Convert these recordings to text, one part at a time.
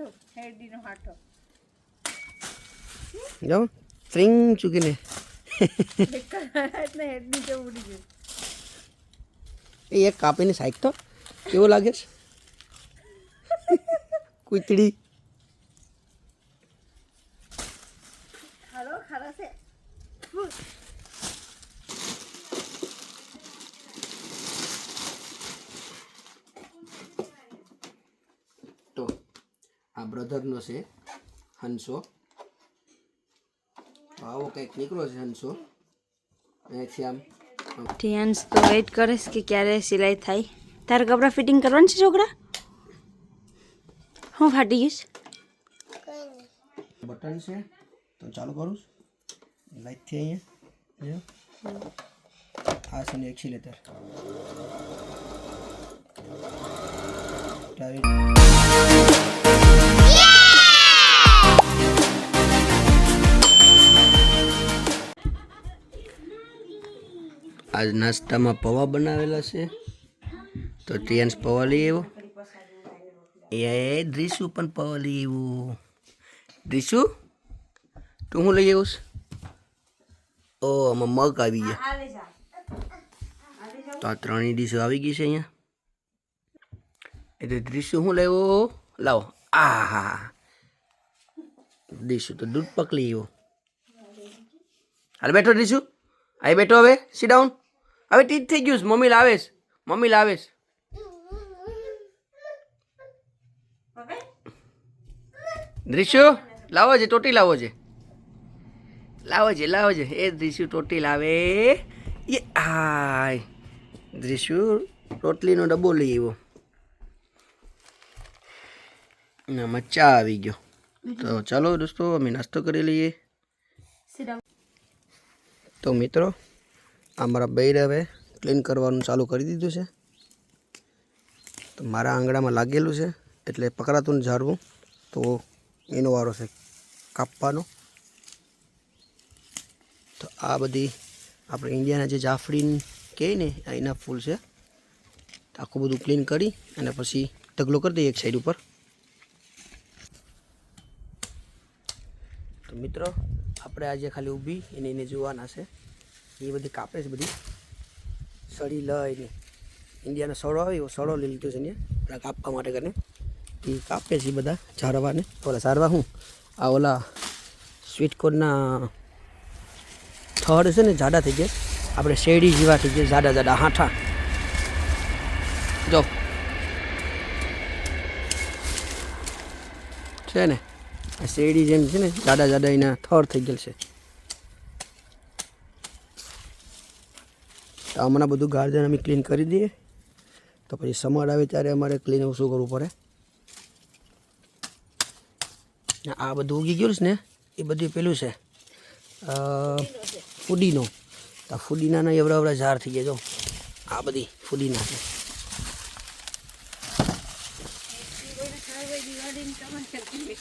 જો હેરડીનો હાટો. જાઓ સ્ટ્રિંગ ચૂકીને. એટલે હેરડી તો ઉડી ગયું. એ એક કાપીને સાઈક તો કેવો લાગે છે? કૂતડી ખારો ખારા છે તો આ બ્રધરનો છે હંસો. આવો કંઈક નીકળો છે હંસો. અહીંયાથી આમ. ટિયાન્સ તો વેઇટ કરીશ કે ક્યારે સિલાઈ થાય. તારે કપડાં ફિટિંગ કરવાનું છે છોકરા? હું ફાટી ગઈશ. બટન છે તો ચાલુ કરું લાઈટથી અહીંયા. જો આ છે ને એક્સિલેટર ટાયર આજ નાસ્તામાં પૌવા બનાવેલા છે. તો ટિયાન્સ પૌવા લઈ આવ્યો. એ દ્રીસુ પણ પૌવા લઈ આવ્યો. દ્રીસુ, તું હું લઈ આવીશ ઓ, આમાં મગ આવી ગયા. તો આ ત્રણેય ડીશો આવી ગઈ છે અહીંયા. એટલે દ્રીસુ હું લેવો લાવો. આ હા દીશું તો દૂધ પકલી આવ્યો. હાલ બેઠો દીશું અહીં બેઠો હવે. સી ડાઉન હવે ટીચ થઈ ગયું છે. મમ્મી લાવેશ મમ્મી લાવેશ દ્રિશ્યુ લાવો છે ટોટી લાવો છે લાવો છે લાવો છે એ દ્રીશુ ટોટી લાવે. એ હાય દ્રિશ્યુ રોટલીનો ડબ્બો લઈ આવ્યો. ના મચ્ચા આવી ગયો. તો ચાલો દોસ્તો અમે નાસ્તો કરી લઈએ. તો મિત્રો અમારા બૈર હવે ક્લીન કરવાનું ચાલુ કરી દીધું છે. તો મારા આંગણામાં લાગેલું છે, એટલે પકડાતું ઝાડવું, તો એનો વારો છે કાપવાનો. તો આ બધી આપણે ઇન્ડિયાના જે જાફરીન કહે ને, આ એના ફૂલ છે. આખું બધું ક્લીન કરી અને પછી ઢગલો કરી દઈએ એક સાઈડ ઉપર. તો મિત્રો, આપણે આજે ખાલી ઊભી એને એને જોવાના છે. એ બધી કાપે છે બધી. સળી લઈને ઇન્ડિયાનો સડો આવે એવો સડો લઈ લીધો છે ને કાપવા માટે કરીને એ કાપે છે બધા ઝારવાને. ઓલા ઝારવા શું આ ઓલા સ્વીટ કોર્નના થડ છે ને, જાડા થઈ ગયા. આપણે શેરડી જેવા થઈ ગયા, જાડા જાડા હાંઠા. જો. છે ને? આ શેરડી જેમ છે ને, જાડા જાડા એના થડ થઈ ગયેલ છે. તો હમણાં બધું ગાર્ડન અમે ક્લીન કરી દઈએ. તો પછી સમર આવે ત્યારે અમારે ક્લીન શું કરવું પડે? આ બધું ઉગી ગયું છે ને, એ બધું પેલું છે ફૂડીનો તો ફુડીનાના એવડા એવડા ઝાડ થઈ ગયા જો. આ બધી ફૂડીના છે.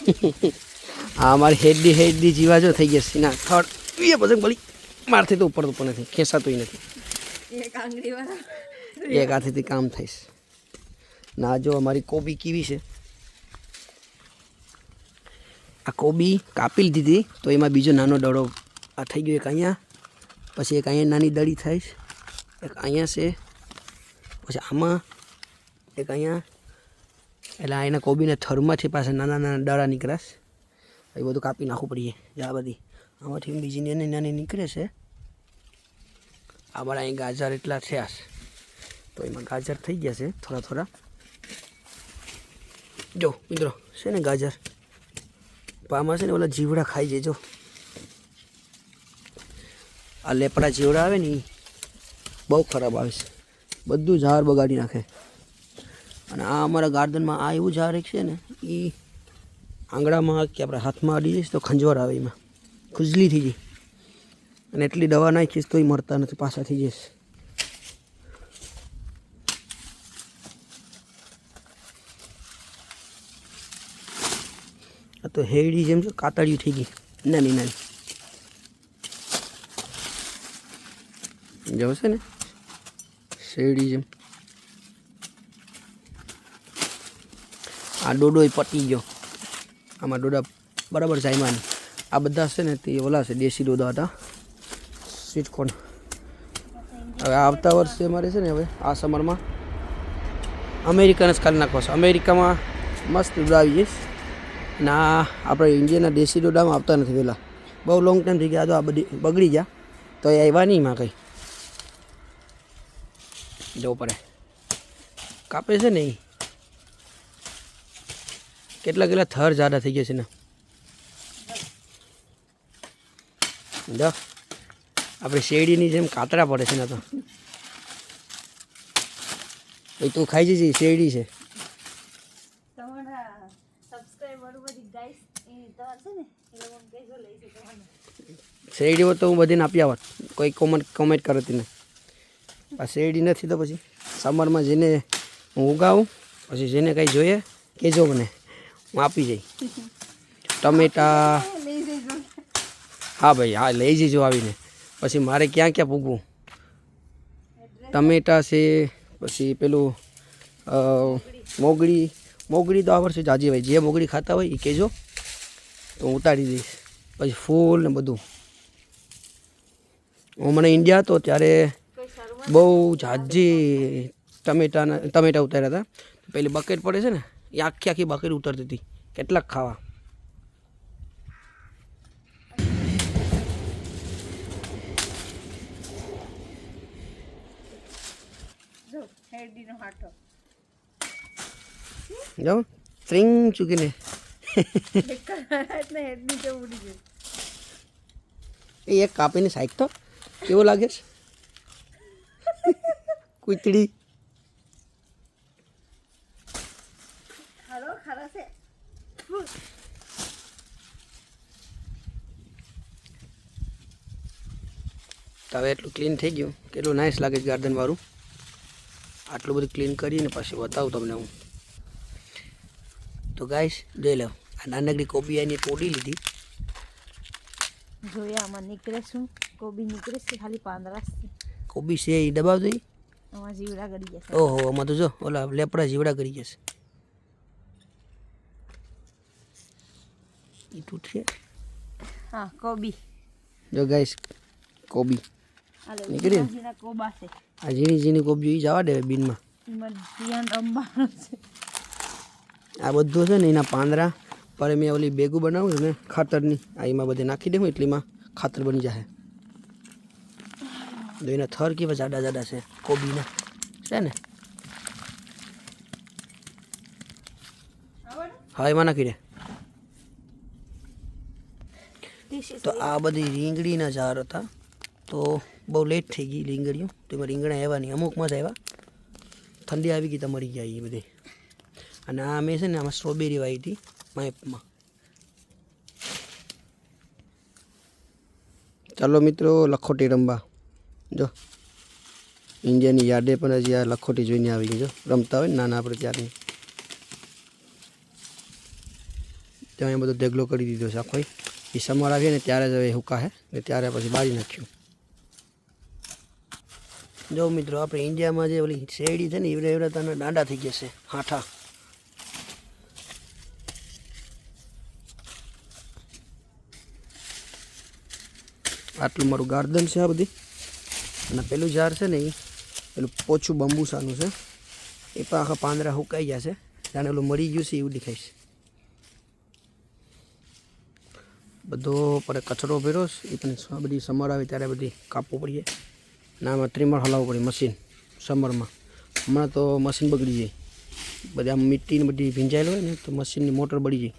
આ અમારી હેડી હેડડી જીવા જો થઈ ગયા સીના થર્ડ એ પતંગ ભલી, મારથી તો ઉપર તો પણ નથી ખેંચાતું નથી. એક હાથેથી કામ થઈશ. ના, જો અમારી કોબી કેવી છે? આ કોબી કાપી લીધી તો એમાં બીજો નાનો દડો આ થઈ ગયો એક અહીંયા, પછી એક અહીંયા નાની દડી થઈશ એક અહીંયા છે, પછી આમાં, એક અહીંયા, એટલે એના કોબીને થરમાંથી પાસે નાના નાના દડા નીકળાશ એ બધું કાપી નાખવું પડીએ. આ બધી. આમાંથી બીજી નાની નાની નીકળે છે. અમારા અહીં ગાજર એટલા થયા છે. તો એમાં ગાજર થઈ ગયા છે, થોડા થોડા. જો, મિત્રો, છે ને ગાજર? પામા છે ને ઓલા જીવડા ખાઈ જજો. આ લેપડા જીવડા આવે ને એ બહુ ખરાબ આવે છે. બધું ઝાડ બગાડી નાખે. અને આ અમારા ગાર્ડનમાં આ એવું ઝાડ એક છે ને એ આંગળામાં કે આપણે હાથમાં અડી જઈશ તો ખંજવાર આવે એમાં. ખુજલી થઈ જાય. અને એટલી દવા નાખીશ તોય મરતા નથી, પાછા થઈ જઈશ. આ તો હેડી જેમ છે, કાતળિયું થઈ ગઈ. નાની નાની. જવું છે ને, શેરડી જેમ. આ ડોડોય પટી ગયો. આમાં ડોડા બરાબર જાયમાં આ બધા છે ને, તે ઓલા છે, દેશી ડોડા હતા. સ્વીટ કોર્ન હવે આવતા વર્ષે અમારે છે ને હવે, આ સમરમાં અમેરિકન જ ખાલી નાખવો છે. અમેરિકામાં મસ્ત ડોડા આવી જઈશ અને આ આપણે ઇન્ડિયાના દેશી ડોડામાં આવતા નથી પહેલાં. બહુ લોંગ ટાઈમ થઈ ગયા તો આ બધી બગડી ગયા. તો એ આવ્યા નહીં એમાં કંઈ. જવું પડે કાપે છે ને એ. કેટલા કેટલા થર જાડા થઈ ગયા છે ને. જો. આપણે શેરડીની જેમ કાતરા પડે છે ને તો. ભાઈ તું ખાઈ જજે શેરડી છે. શેરડી હોત તો હું બધીને આપી આવત કોઈ કોમેન્ટ કોમેન્ટ કરે તેને આ શેરડી નથી તો પછી સમરમાં જેને હું ઉગાવું પછી જેને કંઈ જોઈએ કહેજો મને. હું આપી જઈ ટમેટા. હા ભાઈ હા લઈ જજો આવીને. પછી મારે ક્યાં ક્યાં પૂગવું ટમેટા છે, પછી પેલું મોગળી મોગળી તો આ વર્ષે જાજી ભાઈ જે મોગળી ખાતા હોય એ કહેજો. તો હું ઉતારી દઈશ. પછી ફૂલ ને બધું. હું મને ઇન્ડિયા હતો ત્યારે બહુ જાજી ટમેટાના, ટમેટા ઉતાર્યા હતા. પેલી બકેટ પડે છે ને, એ આખી આખી બકેટ ઉતરતી હતી. કેટલાક ખાવા. જો હાટો. ત્રિંગ ચૂકીને. એટલે હેરડી તો ઉડી ગયું એ એક કાપીને સાઈક તો. કેવો લાગે છે? કૂતડી. તો હવે એટલું ક્લીન થઈ ગયું. કેટલું નાઇસ લાગે છે ગાર્ડનવાળું આટલું બધું ક્લીન કરીને પછી બતાવું તમને હું. તો ગાઈશ જોઈ લો આ નાનકડી કોબી એની તોડી લીધી. જોઈએ આમાં નીકળે શું? કોબી નીકળે છે ખાલી પાંદડા કોબી છે એ દબાવ દઈ આમાં જીવડા ગળી જશે. ઓહો આમાં તો જો ઓલા લેપડા જીવડા કરી જશે. એ તૂટશે. હા કોબી. જો ગાઈશ કોબી. નીકળી કોબા છે. આ ઝીણી ઝીણી કોબી એ જવા દે બિનમાં. આ બધું છે ને એના પાંદડા પર મેં ઓલી બેગું બનાવું છું ને ખાતરની. આ એમાં બધે નાખી દઉં એટલીમાં ખાતર બની જશે તો એના થર કેવા જાડા જાડા છે કોબીના. છે ને? હા એમાં નાખી દે. તો આ બધી રીંગણીના ઝાડ હતા. તો બહુ લેટ થઈ ગઈ રીંગણીઓ. તો એમાં રીંગણા આવ્યા નહીં અમુકમાં જ આવ્યા. ઠંડી આવી ગઈ તો મરી ગયા એ બધી. અને આ મેં છે ને આમાં સ્ટ્રોબેરી વાવી હતી માઇપમાં ચાલો મિત્રો, લખોટી રમવા. જો, ઇન્ડિયાની યાદે પણ હજી આ લખોટી જોઈને આવી ગઈ જો. રમતા હોય ને નાના આપણે ત્યારની ત્યાં એ બધો ઢેગલો કરી દીધો છે આખો એ સમર આવીએ ને ત્યારે જ હવે હુકા હે ને ત્યારે પછી બાળી નાખ્યું. જો મિત્રો, આપણે ઇન્ડિયામાં જે ઓલી શેરડી છે ને એવડે એવડે તને દાંડા થઈ જશે હાઠા. આટલું મારું ગાર્ડન છે આ બધી. અને પેલું ઝાડ છે ને એ પેલું પોચું બંબુસાનું છે. એ પણ આખા પાંદરા સુકાઈ ગયા છે. જાણે ઓલું મરી ગયું છે એવું દેખાય છે. બધો પર કચરો ભેરો એ પણ બધી સમર આવે ત્યારે બધી કાપવું પડીએ. ના આમાં ત્રિમળ હલાવવું પડે મશીન, સમરમાં. હમણાં તો મશીન બગડી જાય. બધી આમ મીઠીને બધી ભીંજાયેલી હોય ને, તો મશીનની મોટર બળી જાય.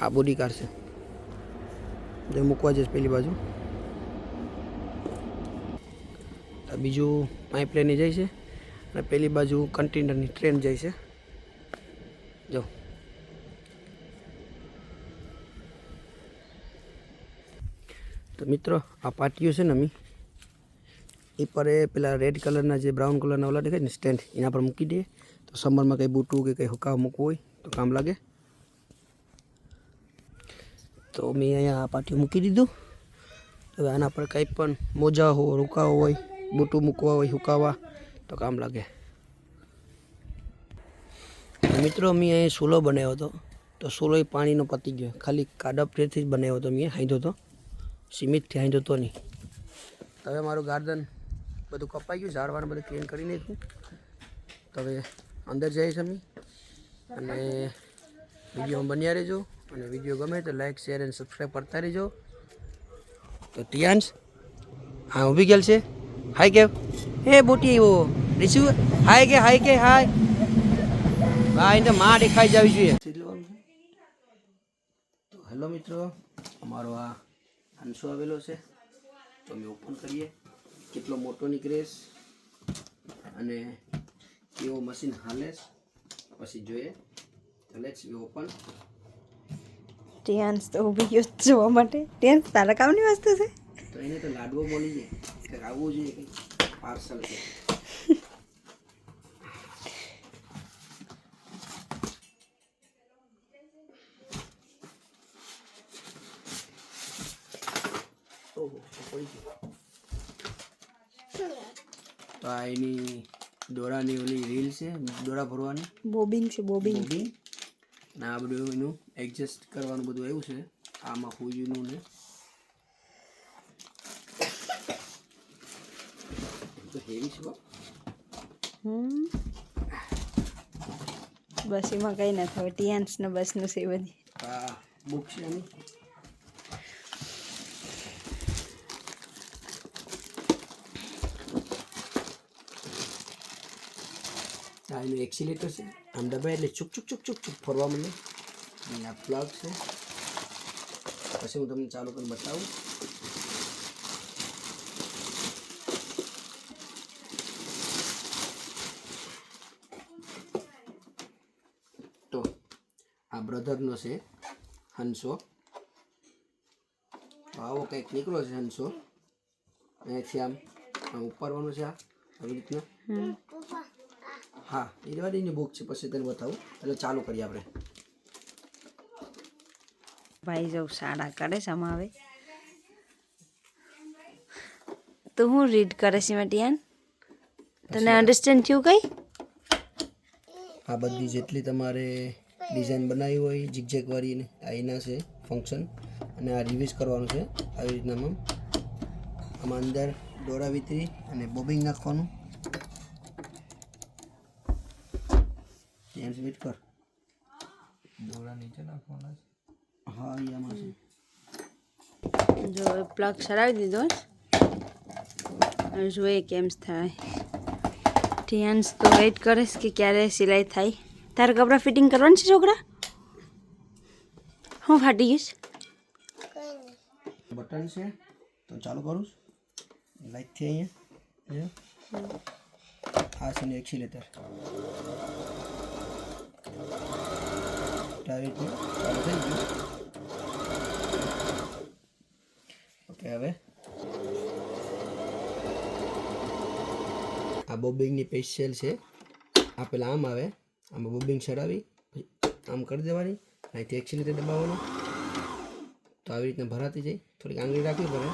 આ બોડી કાર છે. જે મૂકવા જઈશ પેલી બાજુ. બીજું પાઇપલાઇન જાય છે. અને પેલી બાજુ કન્ટેનરની ટ્રેન જાય છે. જો. તો મિત્રો, આ પાટીઓ છે ને અમે. એ પર એ પેલા રેડ કલરના જે બ્રાઉન કલરના ઓલા દેખાય ને સ્ટેન્ડ એના પર મૂકી દઈએ. તો સમરમાં કંઈ બૂટું કે કંઈ હુકાવ મૂકવું હોય તો કામ લાગે. તો મેં અહીંયા આ પાટીઓ મૂકી દીધું. હવે આના પર કંઈ પણ મોજા હોય રૂકાવો હોય બૂટું મૂકવા હોય, હુકાવા તો કામ લાગે. મિત્રો મેં અહીં સૂલો બનાવ્યો હતો. તો સૂલો પાણીનો પતી ગયો. ખાલી કાડા પ્લેટથી જ બનાવ્યો હતો મેં હાંધો હતો. સીમિતથી થયા જતો નહીં. હવે મારું ગાર્ડન બધું કપાઈ ગયું ઝાડવાનું બધું ક્લીન કરી નાખ્યું. તો હવે અંદર જઈશ અમે અને વિડીયોમાં બન્યા રહેજો. અને વીડિયો ગમે તો લાઈક શેર અને સબસ્ક્રાઈબ કરતા રહેજો. તો ટિયાન્સ હા ઊભી ગયેલ છે. હાય કે હે બોટી એવો રીસુ હાય કે હાય કે હાય હા તો માં દેખાઈ જવી જોઈએ. તો હેલો મિત્રો અમારો આ હંસો આવેલો છે. તો અમે ઓપન કરીએ. કેટલો મોટો નીકળે અને કેવો મશીન હાલે પછી જોઈએ. તો લેટ્સ બી ઓપન ટેન્સ તો ઊભી ગયો જોવા માટે. ટેન્સ તારા કામની વસ્તુ છે? તો એને તો લાડવો બોલી જાય કંઈક આવવું જોઈએ પાર્સલ છે. પડી તો આ એની દોરાની ઓલી રીલ છે દોરા ભરવાની. બોબિન છે બોબિન. બોબિન. અને આ બધું એનું એડજસ્ટ કરવાનું બધું એવું છે. આમાં ફૂજીનું ને. તો હેવી છે હમ. બસ એમાં કંઈ નથી થાય ટિયાન્સ ને બસનું છે બધી. હા બુક છે આની આ એનું એક્સિલેટર છે. આમ દબાય એટલે ચૂક ચૂક ચૂક ચૂક ચૂક ફરવા માંડે. અને આ પ્લગ છે. પછી હું તમને ચાલુ કરીને બતાવું. તો આ બ્રધરનો છે હંસો. આવો કંઈક નીકળો છે હંસો. અહીંયાથી આમ ઉપાડવાનું છે આ, આવી રીતના. હા ઈરવાડીની બુક છે પછી તને બતાવું. એટલે ચાલુ કરીએ આપણે. ભાઈ જો શાળા કરે છે આમાં હવે. તો હું રીડ કરે છે મટિયાન? તને અન્ડરસ્ટેન્ડ થયું કઈ? આ બધી જેટલી તમારે ડિઝાઇન બનાવી હોય જીગજેક વાળી આ એના છે ફંક્શન અને આ રિવિઝ કરવાનું છે આવી રીતના આમ. આમાં અંદર દોરા વિતરી અને બોબિંગ નાખવાનું. ધ્યાન વેટ કર દોરા નીચે નાખવાના હા એ આમાં છે જો પ્લગ સરાવી દીધો છે. હવે જોઈએ કેમ થાય ટિયાન્સ તો વેઇટ કરીશ કે ક્યારે સિલાઈ થાય તારા કપડાં ફિટિંગ કરવાનું છે છોકરા હું ફાટી ગઈશ બટન છે તો ચાલુ કરું લાઈટથી અહીંયા જો. આ છે ને એક્સિલેટર આવી રીતનું ઓકે હવે. આ બોબિંગની પેશિયલ છે. આ પેલા આમ આવે. આમાં બોબિંગ ચડાવી આમ કરી દેવાની, અહીંથી રીતે દબાવવાનું. તો આવી રીતના ભરાતી જાય. થોડીક આંગળી રાખવી પડે.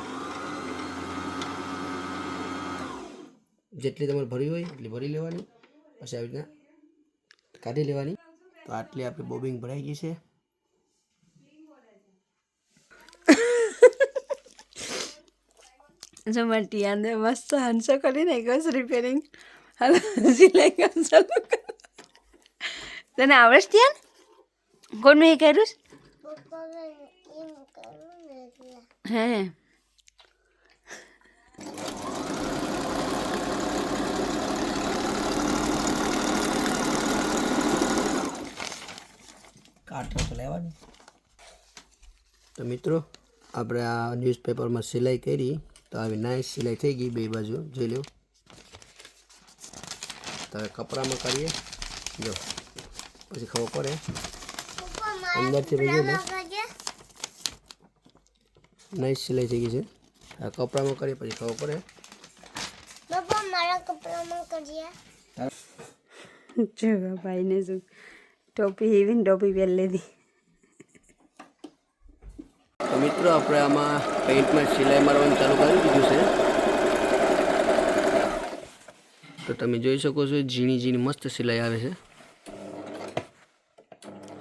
જેટલી તમારે ભરી હોય એટલી ભરી લેવાની. પછી આવી રીતના કાઢી લેવાની. તો આટલી આપણી બોબિંગ ભરાઈ ગઈ છે. જો મારી મસ્ત હંસો કરી નાખ્યો છે રિપેરિંગ હાલો સિલાઈ કામ ચાલુ તને આવડે છે ટિયાન? કોનું એ કર્યું છે? હે. કાંઠો તો લેવાની. તો મિત્રો આપણે આ ન્યૂઝપેપરમાં સિલાઈ કરી તો આવી નાઇસ સિલાઈ થઈ ગઈ બે બાજુ. જોઈ લો તો હવે કપડામાં કરીએ. જો. પછી ખબર પડે. અંદરથી જોઈ ને. નાઇસ સિલાઈ થઈ ગઈ છે. આ કપડામાં કરીએ પછી ખબર પડે. મારા કપડામાં કરીએ. જો ભાઈને શું? ટોપી એવી ટોપી પહેરી લીધી મિત્રો, આપણે આમાં પેઇન્ટમાં સિલાઈ મારવાનું ચાલુ કરી દીધું છે. તો તમે જોઈ શકો છો ઝીણી ઝીણી મસ્ત સિલાઈ આવે છે.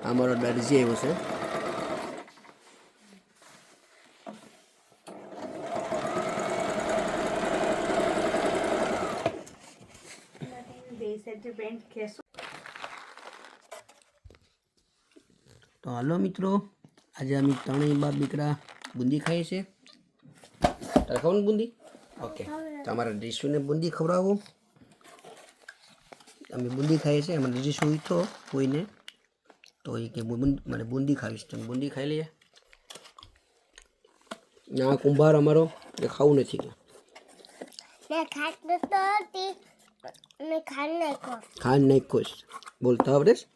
આ મારો દરજી આવ્યો છે બે સાઈડ પેન્ટ ખેંચું તો હાલો મિત્રો આજે અમે ત્રણેય બાપ દીકરા બુંદી ખાઈએ છીએ. તારે ને બુંદી? ઓકે તમારા રીશુને બુંદી ખવડાવો. અમે બુંદી ખાઈએ છીએ અમારે રીશુ ઈચ્છો કોઈને. તો એ કે મને બુંદી ખાવીશ તમે બુંદી ખાઈ લઈએ. ના કુંભાર અમારો એ ખાવું નથી ખાંડ નાખો ખાંડ ખુશ બોલતા આવડે છે?